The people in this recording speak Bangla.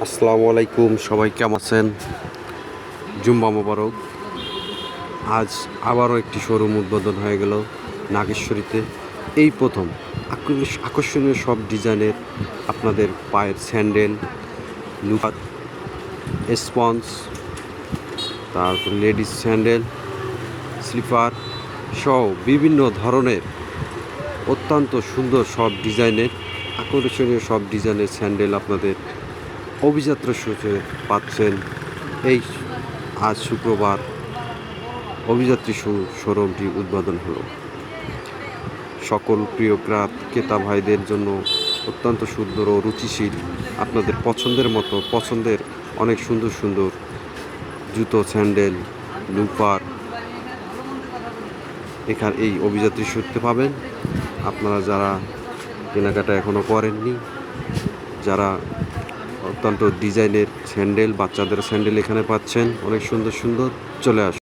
আসসালামু আলাইকুম, সবাই কেমন আছেন? জুম্বা মোবারক। আজ আবারও একটি শোরুম উদ্বোধন হয়ে গেল নাগেশ্বরীতে। এই প্রথম আকর্ষ- আকর্ষণীয় সব ডিজাইনের আপনাদের পায়ের স্যান্ডেল লুকাত স্পঞ্জ, তারপর লেডিস স্যান্ডেল, স্লিপার সহ বিভিন্ন ধরনের অত্যন্ত সুন্দর সব ডিজাইনের, আকর্ষণীয় সব ডিজাইনের স্যান্ডেল আপনাদের অভিযাত্রা সূচে পাচ্ছেন এই আজ শুক্রবার। অভিযাত্রী শোরুমটি উদ্বোধন হলো। সকল প্রিয় ক্রাত, ক্রেতা ভাইদের জন্য অত্যন্ত সুন্দর ও রুচিশীল, আপনাদের পছন্দের মতো, পছন্দের অনেক সুন্দর সুন্দর জুতো, স্যান্ডেল লুপার এখানে এই অভিযাত্রী সূত্রে পাবেন। আপনারা যারা কেনাকাটা এখনও করেননি, যারা অত্যন্ত ডিজাইনের স্যান্ডেল বাচ্চাদের স্যান্ডেল এখানে পাচ্ছেন। অনেক সুন্দর সুন্দর চলে আসুন